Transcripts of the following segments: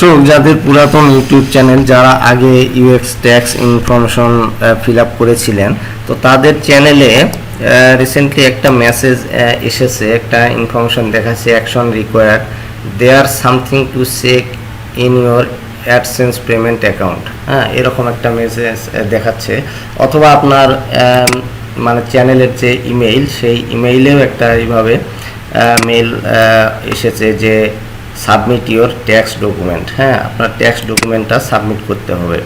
দর্শক, যাদের পুরাতন ইউটিউব চ্যানেল যারা আগে US tax information fill up করেছিলেন, তো তাদের চ্যানেলে রিসেন্টলি একটা মেসেজ এসেছে, একটা ইনফরমেশন দেখাচ্ছে action required there something to check in your AdSense payment account হ্যাঁ এরকম একটা মেসেজ দেখাচ্ছে। অথবা আপনার মানে চ্যানেলের যে ইমেইল সেই ইমেইলেও একটা এইভাবে মেইল এসেছে যে সাবমিট ইওর ট্যাক্স ডকুমেন্ট হ্যাঁ আপনার ট্যাক্স ডকুমেন্টটা সাবমিট করতে হবে।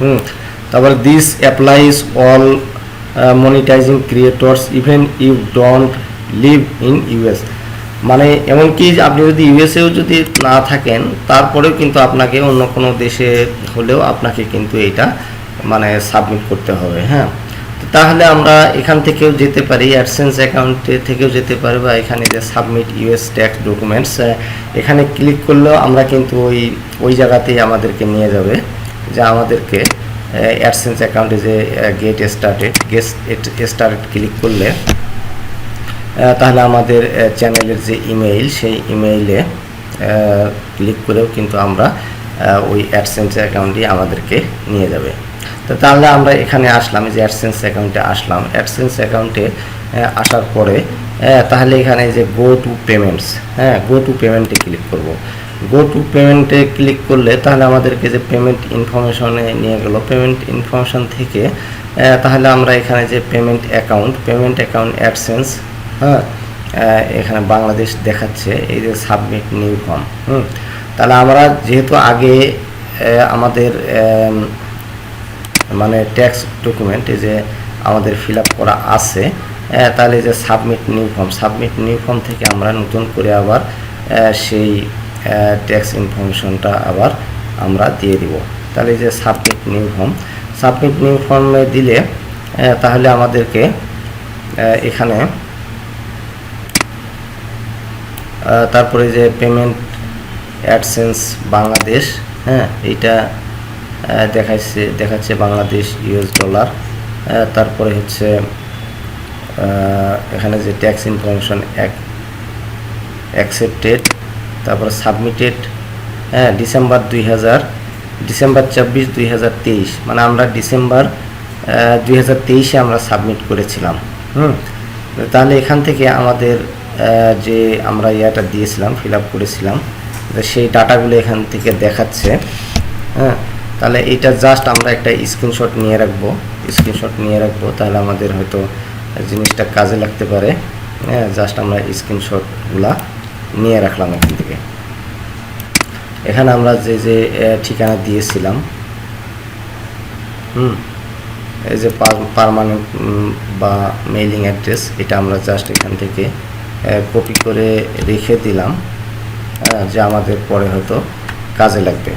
হুম, তারপর this applies all monetising creators even you don't live in US মানে এমনকি আপনি যদি ইউএসএও যদি না থাকেন, তারপরেও কিন্তু আপনাকে অন্য কোনো দেশে হলেও আপনাকে কিন্তু এটা মানে সাবমিট করতে হবে হ্যাঁ। তাহলে আমরা এখান থেকেও যেতে পারি অ্যাডসেন্স অ্যাকাউন্টে থেকেও যেতে পারি বা এখানে যে সাবমিট ইউএস ট্যাক্স ডকুমেন্টস এখানে ক্লিক করলেও আমরা কিন্তু ওই ওই জায়গাতেই আমাদেরকে নিয়ে যাবে, যা আমাদেরকে অ্যাডসেন্স অ্যাকাউন্টে যে get started get started click করলে তাহলে আমাদের চ্যানেলের যে ইমেইল সেই ইমেইলে ক্লিক করেও কিন্তু আমরা ওই অ্যাডসেন্স অ্যাকাউন্টটি আমাদেরকে নিয়ে যাবে। তো তাহলে আমরা এখানে আসলাম যে অ্যাডসেন্স অ্যাকাউন্টে আসলাম। অ্যাডসেন্স অ্যাকাউন্টে আসার পরে তাহলে এখানে যে গো টু পেমেন্টস হ্যাঁ গো টু পেমেন্টে ক্লিক করব। গো টু পেমেন্টে ক্লিক করলে তাহলে আমাদেরকে যে পেমেন্ট ইনফরমেশনে নিয়ে গেল পেমেন্ট ইনফরমেশন থেকে তাহলে আমরা এখানে যে payment account payment account AdSense হ্যাঁ এখানে বাংলাদেশ দেখাচ্ছে এই যে সাবমিট নিউ ফর্ম হুম। তাহলে আমরা যেহেতু আগে আমাদের আম, মানে ট্যাক্স ডকুমেন্ট যে আমাদের ফিল করা আছে তাহলে যে submit new form submit new form থেকে আমরা নতুন করে আবার সেই ট্যাক্স ইনফরমেশনটা আবার আমরা দিয়ে দিব। তাহলে যে submit new form submit new ফর্মে দিলে তাহলে আমাদেরকে এখানে তারপরে যে পেমেন্ট অ্যাডসেন্স বাংলাদেশ হ্যাঁ এইটা দেখাচ্ছে দেখাচ্ছে বাংলাদেশ, ইউএস ডলার। তারপরে হচ্ছে এখানে যে ট্যাক্স ইনফরমেশন অ্যাকসেপ্টেড তারপরে সাবমিটেড হ্যাঁ ডিসেম্বর দুই হাজার ডিসেম্বর চব্বিশ দুই হাজার তেইশ মানে আমরা ডিসেম্বর দুই হাজার তেইশে আমরা সাবমিট করেছিলাম, হুম। তাহলে এখান থেকে আমাদের যে আমরা ইয়াটা দিয়েছিলাম ফিল আপ করেছিলাম সেই ডাটাগুলো এখান থেকে দেখাচ্ছে হ্যাঁ। তাহলে এটা জাস্ট আমরা একটা স্ক্রিনশট নিয়ে রাখব। স্ক্রিনশট নিয়ে রাখব তাহলে আমাদের হয়তো জিনিসটা কাজে লাগতে পারে। হ্যাঁ জাস্ট আমরা স্ক্রিনশটগুলা নিয়ে রাখলাম এখান থেকে। এখানে আমরা যে যে ঠিকানা দিয়েছিলাম হুম এই যে পারমানেন্ট বা মেইলিং অ্যাড্রেস এটা আমরা জাস্ট এখান থেকে কপি করে রেখে দিলাম আহ, যে আমাদের পরে হয়তো কাজে লাগবে।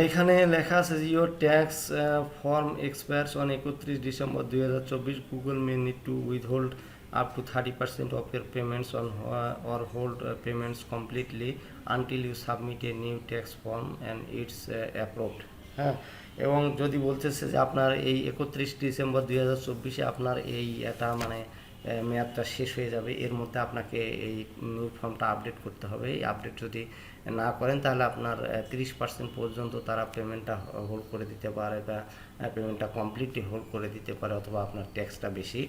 তাহলে এখানে লেখা আছে যে your tax form expires on একত্রিশ ডিসেম্বর দুই হাজার চব্বিশ। Google may need to withhold up to thirty percent of your payments on or hold payments completely until you submit a new tax form and it's approved হ্যাঁ এবং যদি বলতেছে যে আপনার এই একত্রিশ ডিসেম্বর দুই হাজার চব্বিশে আপনার এই এটা মানে মেয়াদটা শেষ হয়ে যাবে, এর মধ্যে আপনাকে এই নিউ ফর্মটা আপডেট করতে হবে। এই আপডেট যদি না করেন, তাহলে আপনার তিরিশ পার্সেন্ট পর্যন্ত তারা পেমেন্টটা হোল্ড করে দিতে পারে বা পেমেন্টটা কমপ্লিটলি হোল্ড করে দিতে পারে অথবা আপনার ট্যাক্সটা বেশি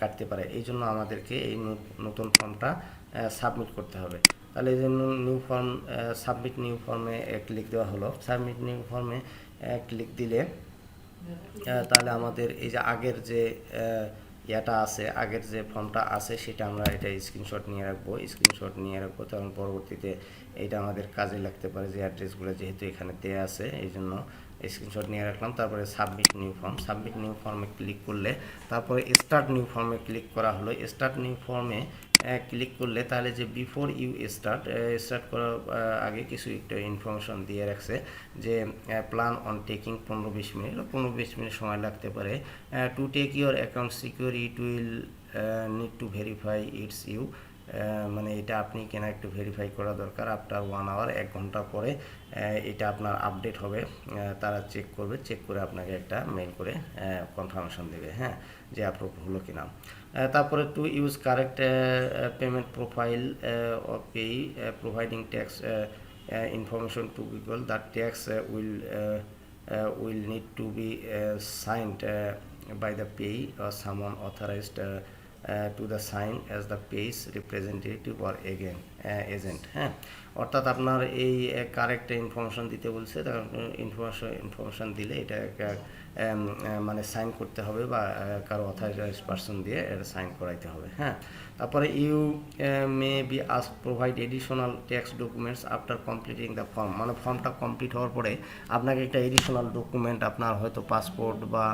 কাটতে পারে। এই জন্য আমাদেরকে এই নতুন ফর্মটা সাবমিট করতে হবে। তাহলে এই জন্য নিউ ফর্ম সাবমিট নিউ ফর্মে ক্লিক দেওয়া হলো। সাবমিট নিউ ফর্মে ক্লিক দিলে তাহলে আমাদের এই যে আগের যে ইয়াটা আছে, আগের যে ফর্মটা আছে সেটা আমরা এটা স্ক্রিনশট নিয়ে রাখব। স্ক্রিনশট নিয়ে রাখব তখন পরবর্তীতে এটা আমাদের কাজে লাগতে পারে যে অ্যাড্রেসগুলো যেহেতু এখানে দেওয়া আছে এই জন্য স্ক্রিনশট নিয়ে রাখলাম। তারপরে submit new form submit new ফর্মে ক্লিক করলে তারপরে স্টার্ট নিউ ফর্মে ক্লিক করা হলো। স্টার্ট নিউ ফর্মে ক্লিক করলে তাহলে যে বিফোর ইউ স্টার্ট স্টার্ট করার আগে কিছু একটা ইনফরমেশন দিয়ে রাখছে যে প্ল্যান অন টেকিং পনেরো বিশ মিনিট পনেরো বিশ মিনিট সময় লাগতে পারে। To take your account secure it will need to verify it's you মানে এটা আপনি কেনা একটু ভেরিফাই করা দরকার। আফটার ওয়ান আওয়ার এক ঘণ্টা পরে এটা আপনার আপডেট হবে। তারা চেক করবে চেক করে আপনাকে একটা মেইল করে কনফার্মেশন দেবে হ্যাঁ যে অ্যাপ্রুভ হলো কিনা। তারপরে to use correct payment profile of pay providing tax information to that tax uh, will uh, signed uh, by the payee or someone authorized uh, uh, the sign as the payee's representative or again uh, agent হ্যাঁ অর্থাৎ আপনার এই correct information দিতে বলছে information information দিলে এটা একটা, um, uh, মানে সাইন করতে হবে বা কারও অথরাইজ পার্সন দিয়ে এটা সাইন করাইতে হবে হ্যাঁ? তারপরে you may be us provide additional tax documents after completing the form মানে ফর্মটা কমপ্লিট হওয়ার পরে আপনাকে একটা এডিশনাল ডকুমেন্ট আপনার হয়তো পাসপোর্ট বা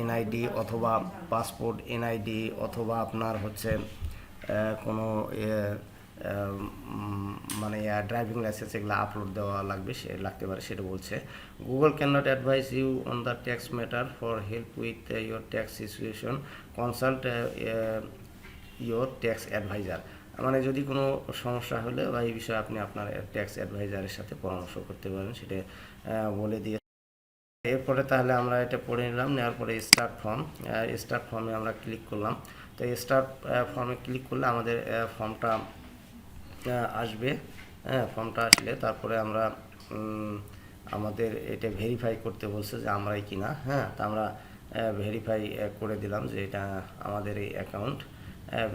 এনআইডি অথবা পাসপোর্ট এনআইডি অথবা আপনার হচ্ছে কোনো মানে ড্রাইভিং লাইসেন্স এগুলো আপলোড দেওয়া লাগবে, সে লাগতে পারে, সেটা বলছে। Google can not advise you on the tax matter for help with your tax situation consult your tax advisor মানে যদি কোনো সমস্যা হলে বা এই বিষয়ে আপনি আপনার ট্যাক্স অ্যাডভাইজারের সাথে পরামর্শ করতে পারেন, সেটা বলে দিয়ে। এরপরে তাহলে আমরা এটা পড়ে নিলাম, নেওয়ার পরে স্টার্ট ফর্ম স্টার্ট ফর্মে আমরা ক্লিক করলাম। তো স্টার্ট ফর্মে ক্লিক করলে আমাদের ফর্মটা আসবে হ্যাঁ ফর্মটা আসলে তারপরে আমরা আমাদের এটা ভেরিফাই করতে বলছে যে আমরাই কিনা হ্যাঁ তা আমরা ভেরিফাই করে দিলাম যে এটা আমাদের এই অ্যাকাউন্ট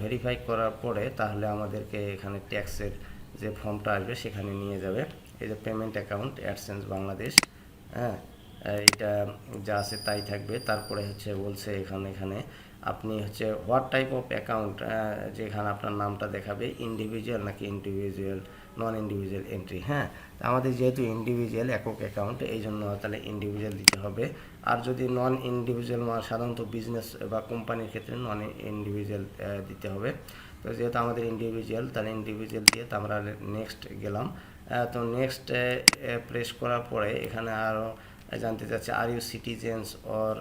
ভেরিফাই করার পরে তাহলে আমাদেরকে এখানে ট্যাক্সের যে ফর্মটা আসবে সেখানে নিয়ে যাবে। এই যে পেমেন্ট অ্যাকাউন্ট অ্যাডসেন্স বাংলাদেশ হ্যাঁ এটা যা আছে তাই থাকবে। তারপরে হচ্ছে বলছে এখানে এখানে আপনি হচ্ছে হোয়াট টাইপ অফ অ্যাকাউন্ট যেখানে আপনার নামটা দেখাবে ইন্ডিভিজুয়াল নাকি ইন্ডিভিজুয়াল নন ইন্ডিভিজুয়াল এন্ট্রি হ্যাঁ আমাদের যেহেতু ইন্ডিভিজুয়াল একক অ্যাকাউন্ট এই জন্য তাহলে ইন্ডিভিজুয়াল দিতে হবে। আর যদি নন ইন্ডিভিজুয়াল সাধারণত বিজনেস বা কোম্পানির ক্ষেত্রে নন ইন্ডিভিজুয়াল দিতে হবে। তো যেহেতু আমাদের ইন্ডিভিজুয়াল তাহলে ইন্ডিভিজুয়াল দিয়ে তো আমরা নেক্সট গেলাম। তো নেক্সট প্রেস করার পরে এখানে আরও জানতে চাচ্ছে are you citizens or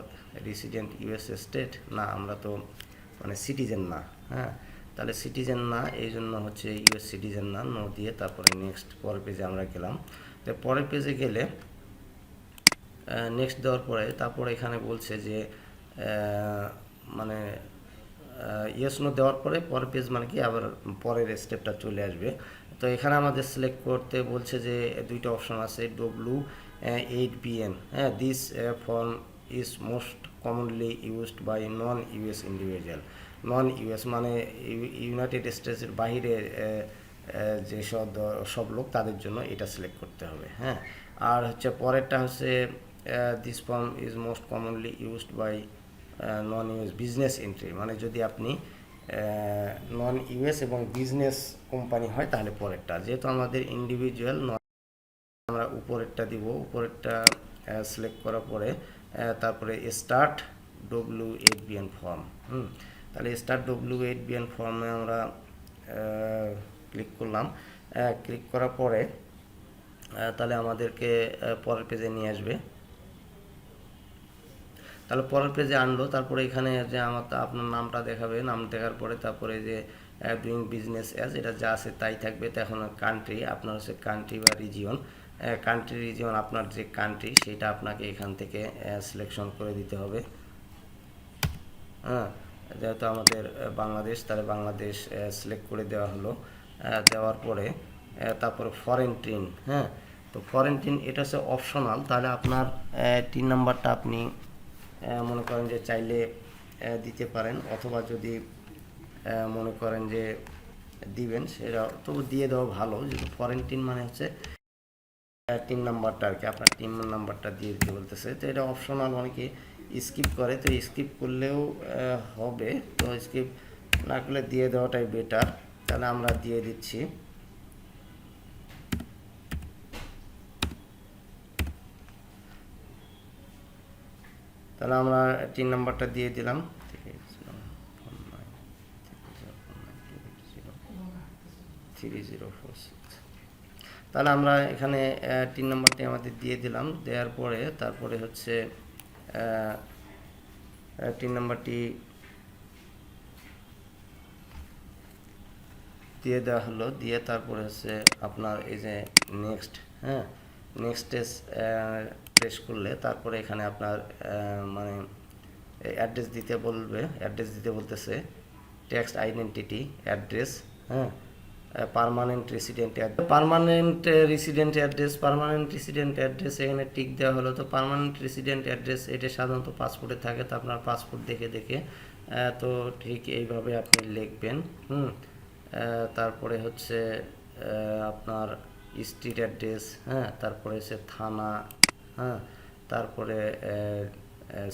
resident US state না, আমরা তো মানে সিটিজেন না হ্যাঁ? তাহলে সিটিজেন না, এই জন্য হচ্ছে ইউএস সিটিজেন না নো দিয়ে তারপরে নেক্সট পরের পেজে আমরা গেলাম। তো পরের পেজে গেলে নেক্সট দেওয়ার পরে তারপরে এখানে বলছে যে মানে ইয়েস নো দেওয়ার পরে পরের পেজ মানে কি আবার পরের স্টেপটা চলে আসবে। তো এখানে আমাদের সিলেক্ট করতে বলছে যে, দুইটা অপশন আছে ডব্লু এইট বিএন হ্যাঁ? This form is most commonly used by non US individual non US মানে ইউনাইটেড স্টেটসের আহ, যেসব সব লোক তাদের জন্য এটা সিলেক্ট করতে হবে হ্যাঁ? আর হচ্ছে পরেরটা হচ্ছে this form is most commonly used by non US business entry মানে যদি আপনি নন ইউএস এবং বিজনেস কোম্পানি হয় তাহলে পরেরটা। যেহেতু আমাদের ইন্ডিভিজুয়াল আমরা উপরেরটা দিব উপরেরটা সিলেক্ট করার পরে তারপরে start W eight BN form হুম? তাহলে স্টার্ট ডব্লিউ এইট বিএন ফর্মে আমরা ক্লিক করলাম। ক্লিক করার পরে তাহলে আমাদেরকে পরের পেজে নিয়ে আসবে। তাহলে পরের পেজে আনলো, তারপরে এখানে যে আমার আপনার নামটা দেখাবে, নাম দেখার পরে তারপরে যে ডুইং বিজনেস অ্যাজ এটা যা আছে তাই থাকবে। তো এখন কান্ট্রি আপনার হচ্ছে কান্ট্রি বা রিজিয়ন কান্ট্রি রিজিয়ন আপনার যে কান্ট্রি সেটা আপনাকে এখান থেকে সিলেকশন করে দিতে হবে। হ্যাঁ যেহেতু আমাদের বাংলাদেশ, তাহলে বাংলাদেশ সিলেক্ট করে দেওয়া হলো। দেওয়ার পরে তারপরে ফরেন টিন হ্যাঁ তো ফরেন টিন এটা হচ্ছে অপশনাল তাহলে আপনার টিন নাম্বারটা আপনি মনে করেন যে চাইলে দিতে পারেন, অথবা যদি মনে করেন যে দিবেন, সেটা, তবু দিয়ে দেওয়া ভালো, যেহেতু ফরেন টিন মানে হচ্ছে টিম নাম্বারটা আর কি, আপনার টিম নাম্বারটা দিয়ে দিতে বলতেছে। তো এটা অপশনাল অনেকে স্কিপ করে, তো স্কিপ করলেও হবে। তো স্কিপ না করলে দিয়ে দেওয়াটাই বেটার তাহলে আমরা দিয়ে দিচ্ছি। তাহলে আমরা টিন নাম্বারটা দিয়ে দিলাম। থ্রি জিরো ফোর সিক্স তাহলে আমরা এখানে তিন নম্বরটি আমাদের দিয়ে দিলাম। দেওয়ার পরে তারপরে হচ্ছে তিন নম্বরটি দিয়ে দেওয়া হলো। দিয়ে তারপরে হচ্ছে আপনার এই যে নেক্সট হ্যাঁ? নেক্সটে প্রেস করলে তারপরে এখানে আপনার মানে অ্যাড্রেস দিতে বলবে। অ্যাড্রেস দিতে বলতেছে টেক্সট আইডেন্টিটি অ্যাড্রেস হ্যাঁ? Permanent resident permanent resident address permanent resident address এখানে টিক দেওয়া হলো। তো পারমানেন্ট রেসিডেন্ট অ্যাড্রেস এটা সাধারণত পাসপোর্টে থাকে, তো আপনার পাসপোর্ট দেখে দেখে তো ঠিক এইভাবে আপনি লিখবেন, হুম? তারপরে হচ্ছে আপনার স্ট্রিট অ্যাড্রেস হ্যাঁ? তারপরে হচ্ছে থানা হ্যাঁ? তারপরে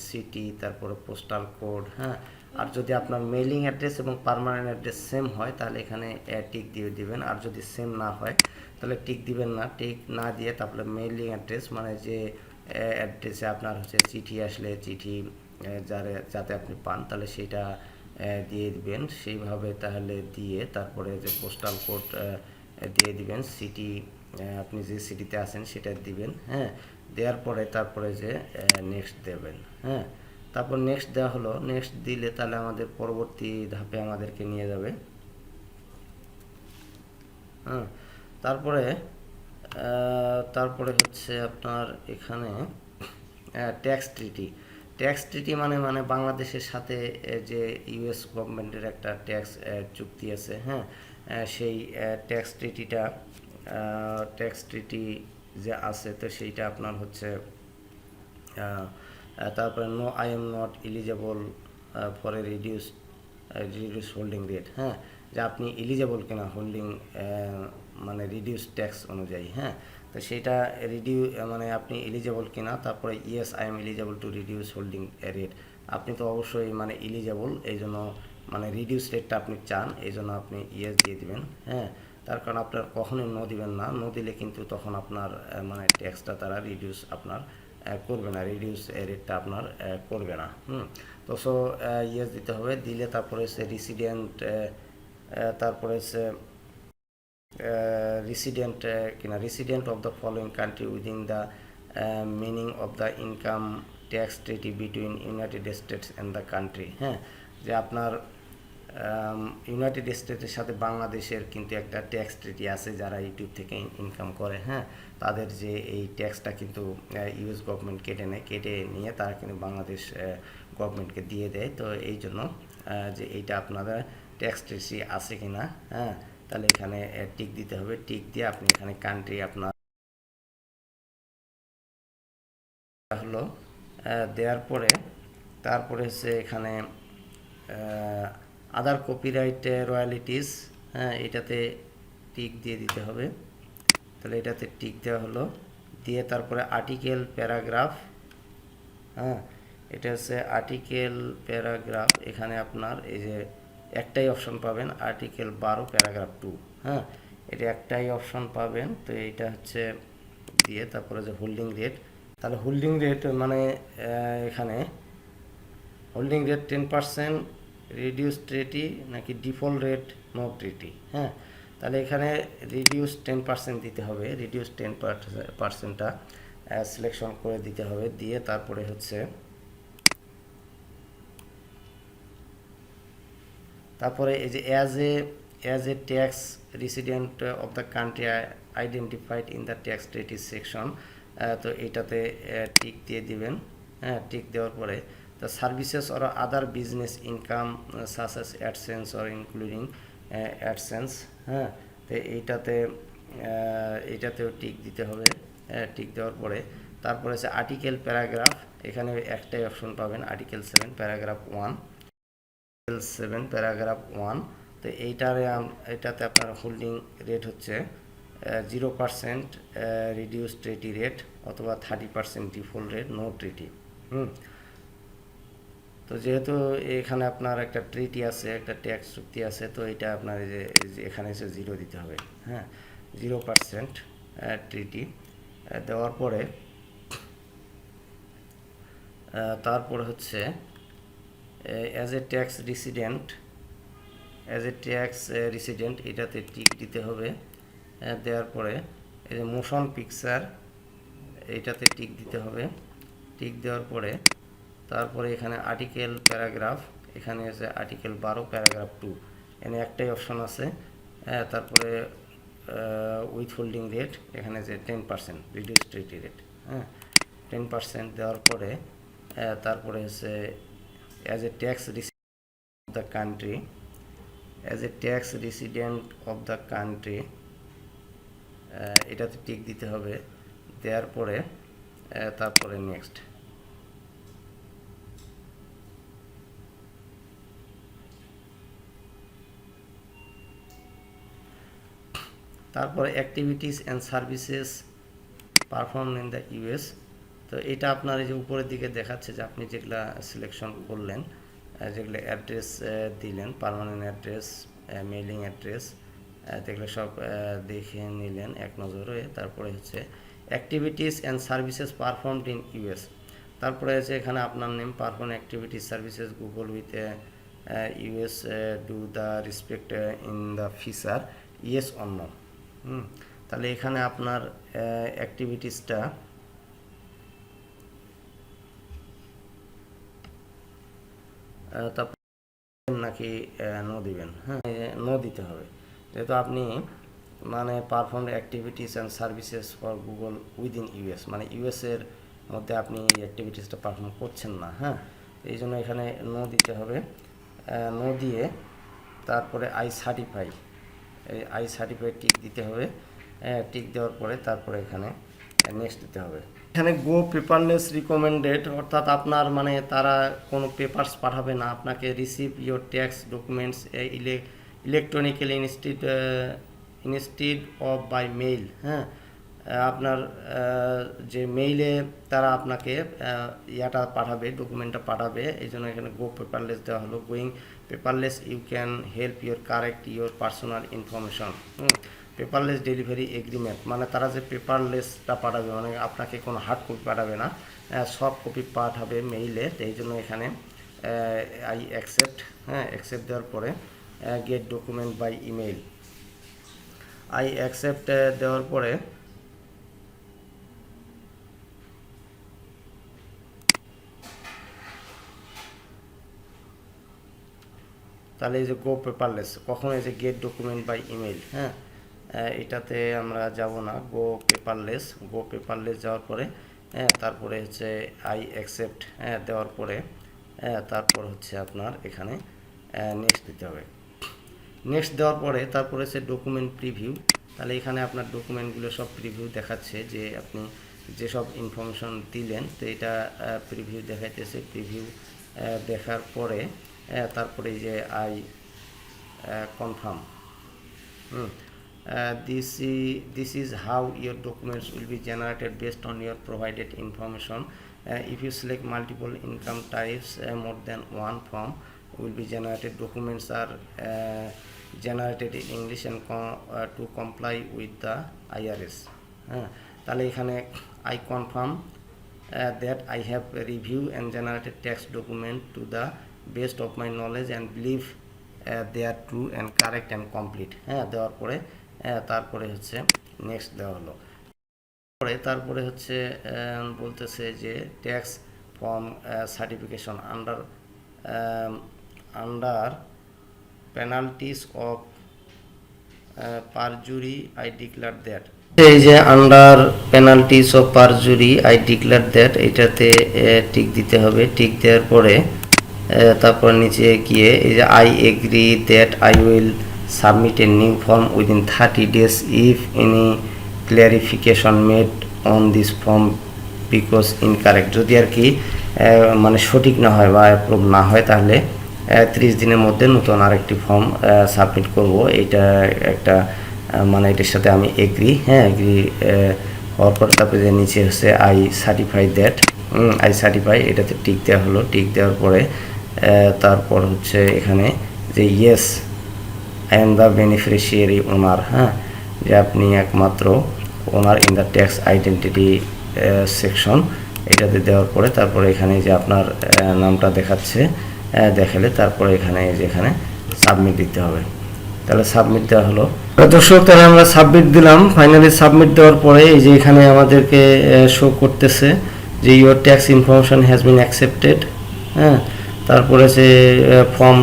সিটি তারপরে পোস্টাল কোড হ্যাঁ? আর যদি আপনার মেইলিং অ্যাড্রেস এবং পার্মানেন্ট অ্যাড্রেস সেম হয়, তাহলে এখানে টিক দিয়ে দিবেন। আর যদি সেম না হয়, তাহলে টিক দিবেন না। টিক না দিয়ে তারপরে মেইলিং অ্যাড্রেস মানে যে অ্যাড্রেসে আপনার হচ্ছে চিঠি আসলে, চিঠি যারে, যাতে আপনি পান, তাহলে সেটা দিয়ে দিবেন। সেইভাবে তাহলে দিয়ে তারপরে যে পোস্টাল কোড দিয়ে দিবেন। সিটি আপনি যে সিটিতে আছেন, সেটা দিবেন হ্যাঁ? দেওয়ার পরে তারপরে যে নেক্সট দেবেন হ্যাঁ? তারপর নেক্সট দেওয়া হলো নেক্সট দিলে তাহলে আমাদের পরবর্তী ধাপে আমাদেরকে নিয়ে যাবে। হ্যাঁ তারপরে তারপরে হচ্ছে আপনার এখানে ট্যাক্স ট্রিটি ট্যাক্স ট্রিটি মানে মানে বাংলাদেশের সাথে যে ইউএস গভর্নমেন্টের একটা ট্যাক্স চুক্তি আছে হ্যাঁ সেই ট্যাক্স ট্রিটিটা ট্যাক্স ট্রিটি যে আছে, তো সেইটা আপনার হচ্ছে তারপরে no I am not eligible for a reduce reduce holding rate হ্যাঁ? যে আপনি এলিজেবল কিনা হোল্ডিং মানে রিডিউস ট্যাক্স অনুযায়ী হ্যাঁ? তো সেটা রিডিউ মানে আপনি এলিজেবল কিনা, তারপরে yes I am eligible to reduce holding rate আপনি তো অবশ্যই মানে এলিজেবল এই জন্য মানে রিডিউস রেটটা আপনি চান, এই জন্য আপনি ইয়েস দিয়ে দিবেন হ্যাঁ? তার কারণ আপনার কখনোই নো দিবেন না নো দিলে কিন্তু তখন আপনার মানে ট্যাক্সটা তারা রিডিউস আপনার অ্যাড করবে না রিডিউস রেটটা আপনার করবে না, হুম? তো সো ইয়েস দিতে হবে, দিলে তারপরে সে রিসিডেন্ট তারপরে সে রিসিডেন্ট কিনা resident of the following country within the meaning of the income tax treaty between United States and the country হ্যাঁ? যে আপনার ইউনাইটেড স্টেটের সাথে বাংলাদেশের কিন্তু একটা ট্যাক্স ট্রিটি আছে যারা ইউটিউব থেকে ইনকাম করে হ্যাঁ? তাদের যে এই ট্যাক্সটা কিন্তু ইউএস গভর্নমেন্ট কেটে নেয়, কেটে নিয়ে তারা কিন্তু বাংলাদেশ গভর্নমেন্টকে দিয়ে দেয়। তো এই জন্য যে এইটা আপনাদের ট্যাক্স ট্রিটি আছে কিনা হ্যাঁ? তাহলে এখানে টিক দিতে হবে। টিক দিয়ে আপনি এখানে কান্ট্রি আপনার হলো দেওয়ার পরে, তারপরে হচ্ছে এখানে আদার কপিরাইট রয়্যালিটিস হ্যাঁ এটাতে টিক দিয়ে দিতে হবে। তাহলে এটাতে টিক দেওয়া হলো। দিয়ে তারপরে আর্টিকেল প্যারাগ্রাফ হ্যাঁ এটা হচ্ছে আর্টিকেল প্যারাগ্রাফ এখানে আপনার এই যে একটাই অপশন পাবেন আর্টিকেল বারো প্যারাগ্রাফ টু হ্যাঁ এটা একটাই অপশন পাবেন। তো এইটা হচ্ছে দিয়ে তারপরে যে হোল্ডিং রেট তাহলে হোল্ডিং রেট মানে এখানে holding rate ten percent reduce treaty নাকি ডিফল্ট রেট নো ট্রেটি হ্যাঁ? তাহলে এখানে রিডিউস টেন পার্সেন্ট দিতে হবে রিডিউস টেন পার্সেন্টটা সিলেকশন করে দিতে হবে, দিয়ে তারপরে হচ্ছে তারপরে এই যে as a as a tax resident of the country identified in the tax treaty section তো এটাতে টিক দিয়ে দিবেন হ্যাঁ টিক দেওয়ার পরে the services or other business income সাসেস AdSense or including AdSense হ্যাঁ তো এইটাতে আহ, এইটাতেও টিক দিতে হবে হ্যাঁ টিক দেওয়ার পরে। তারপরে হচ্ছে আর্টিকেল প্যারাগ্রাফ এখানে একটাই অপশন পাবেন article seven paragraph one seven paragraph one তো এইটারে এটাতে আপনার হোল্ডিং রেট হচ্ছে zero percent reduce treaty rate অথবা thirty percent default rate no treaty হুম। তো যেহেতু এখানে আপনার একটা ট্রিটি আছে, একটা ট্যাক্স চুক্তি আছে, তো এটা আপনার যে এখানে এসে জিরো দিতে হবে হ্যাঁ? জিরো পার্সেন্ট ট্রিটি দেওয়ার পরে তারপরে হচ্ছে as a tax resident as a tax resident এটাতে টিক দিতে হবে দেওয়ার পরে, এই যে মোশন পিকচার এটাতে টিক দিতে হবে টিক দেওয়ার পরে তারপরে এখানে আর্টিকেল প্যারাগ্রাফ এখানে আছে আর্টিকেল বারো প্যারাগ্রাফ টু এখানে একটাই অপশন আছে। হ্যাঁ তারপরে উইথ হোল্ডিং রেট এখানে যে টেন পার্সেন্ট রিডিউস রেট হ্যাঁ টেন পার্সেন্ট দেওয়ার পরে তারপরে হচ্ছে as a tax resident of the country as a tax resident of the country এটাতে টিক দিতে হবে। দেওয়ার পরে তারপরে নেক্সট তারপরে activities and services perform in the US তো এটা আপনার এই যে উপরের দিকে দেখাচ্ছে যে আপনি যেগুলা সিলেকশন করলেন যেগুলো অ্যাড্রেস দিলেন পারমানেন্ট অ্যাড্রেস মেইলিং অ্যাড্রেস যেগুলো সব দেখে নিলেন এক নজরে। তারপরে হচ্ছে activities and services performed in US তারপরে হচ্ছে এখানে আপনার name perform activities services Google with US do the respect in the feature yes অন্য তাহলে এখানে আপনার অ্যাক্টিভিটিসটা নাকি নো দিবেন। হ্যাঁ নো দিতে হবে। যেহেতু আপনি মানে perform activities and services for Google within US মানে ইউএস এর মধ্যে আপনি এই অ্যাক্টিভিটিসটা পারফর্ম করছেন না হ্যাঁ? এই জন্য এখানে নো দিতে হবে। নো দিয়ে তারপরে I certify I certify tick দিতে হবে টিক দেওয়ার পরে তারপরে এখানে নেক্সট দিতে হবে এখানে গো পেপারলেস রিকমেন্ডেড অর্থাৎ আপনার মানে তারা কোনো পেপারস পাঠাবে না আপনাকে receive your tax documents electronically instead instead of by mail হ্যাঁ আপনার যে মেইলে তারা আপনাকে ইয়াটা পাঠাবে ডকুমেন্টটা পাঠাবে, এই জন্য এখানে গো পেপারলেস দেওয়া হলো। Going paperless you can help your correct your personal information paperless delivery agreement মানে তারা যে পেপারলেসটা পাঠাবে মানে আপনাকে কোনো হার্ড কপি পাঠাবে না সব কপি পাঠাবে মেইলে এই জন্য এখানে আই অ্যাকসেপ্ট হ্যাঁ অ্যাকসেপ্ট দেওয়ার পরে get document by email I accept দেওয়ার পরে তাহলে এই যে গো পেপারলেস কখনো এই যে গেট ডকুমেন্ট বাই ইমেল হ্যাঁ? এটাতে আমরা যাব না গো পেপারলেস গো পেপারলেস যাওয়ার পরে হ্যাঁ তারপরে হচ্ছে আই অ্যাকসেপ্ট হ্যাঁ দেওয়ার পরে হ্যাঁ তারপর হচ্ছে আপনার এখানে নেক্সট দিতে হবে। নেক্সট দেওয়ার পরে, তারপরে হচ্ছে ডকুমেন্ট প্রিভিউ তাহলে এখানে আপনার ডকুমেন্টগুলো সব প্রিভিউ দেখাচ্ছে যে আপনি যেসব ইনফরমেশন দিলেন, তো এটা প্রিভিউ দেখাইতেছে। প্রিভিউ দেখার পরে তারপরে যে I confirm this e this is how your documents will be generated based on your provided information if you select multiple income types more than one form documents are uh, generated in english and com- uh, to comply with the irs হ্যাঁ তাহলে এখানে I confirm that I have review and generated tax document to the best of my knowledge and believe they are true and correct and complete হ্যাঁ দেওয়ার পরে আহ, তারপরে হচ্ছে next দেওয়া হলো। পরে তারপরে হচ্ছে বলতেছে যে tax form certification under under penalties of perjury I declare that এই যে under penalties of perjury I declare that এটাতে টিক দিতে হবে। টিক দেওয়ার পরে তারপর নিচে গিয়ে এই যে I agree that I will submit a new form within thirty days if any clarification made on this form because incorrect যদি আর কি মানে সঠিক না হয় বা অ্যাপ্রুভ না হয়, তাহলে ত্রিশ দিনের মধ্যে নতুন আরেকটি ফর্ম সাবমিট করব। এটা একটা মানে এটার সাথে আমি এগ্রি হ্যাঁ এগ্রি হওয়ার পর তারপরে যে নিচে হচ্ছে I certify that I certify এটাতে টিক দেওয়া হলো। টিক দেওয়ার পরে তারপর হচ্ছে এখানে যে yes I am the beneficiary owner হ্যাঁ? যে আপনি একমাত্র owner in the tax identity section এটাতে দেওয়ার পরে তারপরে এখানে যে আপনার নামটা দেখাচ্ছে দেখালে তারপরে এখানে এই যে এখানে সাবমিট দিতে হবে। তাহলে সাবমিট দেওয়া হলো। দর্শক, তাহলে আমরা সাবমিট দিলাম। ফাইনালি সাবমিট দেওয়ার পরে এই যে এখানে আমাদেরকে শো করতেছে যে your tax information has been accepted হ্যাঁ? তারপরে যে form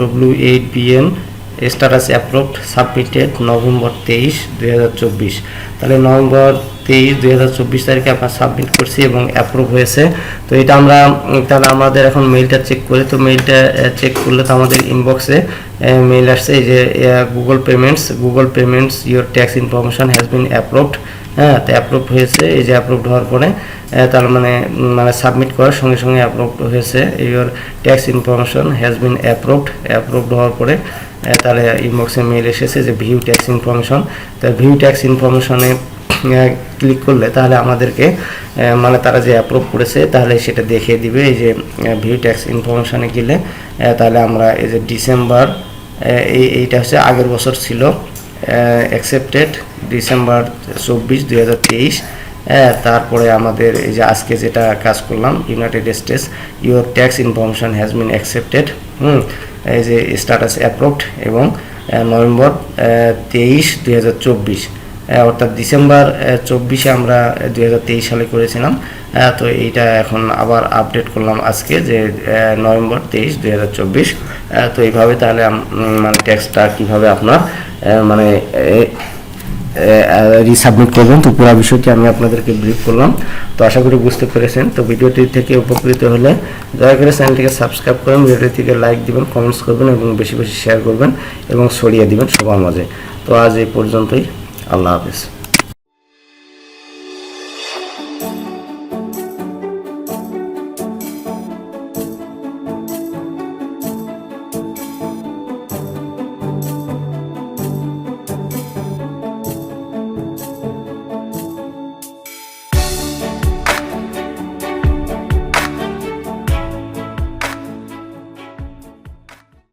W eight BN status approved submitted November তেইশ, দুই তাহলে নভেম্বর তেইশ, দুই তারিখে আপনার সাবমিট করছি এবং অ্যাপ্রুভ হয়েছে। তো এটা আমরা, তাহলে আমাদের এখন মেইলটা চেক করি। তো মেইলটা চেক করলে তো আমাদের ইনবক্সে মেইল আসছে যে Google payments Google payments your tax information has been approved হ্যাঁ তো অ্যাপ্রুভ হয়েছে, এই যে অ্যাপ্রুভড হওয়ার পরে তার মানে মানে সাবমিট করার সঙ্গে সঙ্গে অ্যাপ্রুভ হয়েছে your tax information has been approved approved হওয়ার পরে তাহলে ইনবক্সে মেল এসেছে যে ভিউ ট্যাক্স ইনফরমেশন তো ভিউ ট্যাক্স ইনফরমেশনে ক্লিক করলে তাহলে আমাদেরকে মানে তারা যে অ্যাপ্রুভ করেছে, তাহলে সেটা দেখিয়ে দিবে, এই যে ভিউ ট্যাক্স ইনফরমেশনে গেলে তাহলে আমরা এই যে ডিসেম্বর এই, এইটা হচ্ছে আগের বছর ছিল অ্যাকসেপ্টেড ডিসেম্বর চব্বিশ দুই হাজার তেইশ তারপরে আমাদের এই যে আজকে যেটা কাজ করলাম United States your tax information has been accepted হুম এই যে স্ট্যাটাস অ্যাপ্রুভড এবং নভেম্বর তেইশ দুই হাজার চব্বিশ অর্থাৎ ডিসেম্বর চব্বিশে আমরা দুই হাজার তেইশ সালে করেছিলাম আহ, তো এইটা এখন আবার আপডেট করলাম আজকে যে নভেম্বর তেইশ দুই তো এইভাবে তাহলে মানে ট্যাক্সটা কীভাবে আপনার মানে রিসাবমিট করবেন। তো পুরো বিষয়টি আমি আপনাদেরকে ব্রিফ করলাম। তো আশা করি বুঝতে পেরেছেন। তো ভিডিওটি থেকে উপকৃত হলে দয়া করে চ্যানেলটিকে সাবস্ক্রাইব করবেন ভিডিওটি থেকে লাইক দিবেন কমেন্টস করবেন এবং বেশি বেশি শেয়ার করবেন এবং ছড়িয়ে দিবেন সবার মাঝে। তো আজ এই পর্যন্তই। আল্লাহ হাফিজ।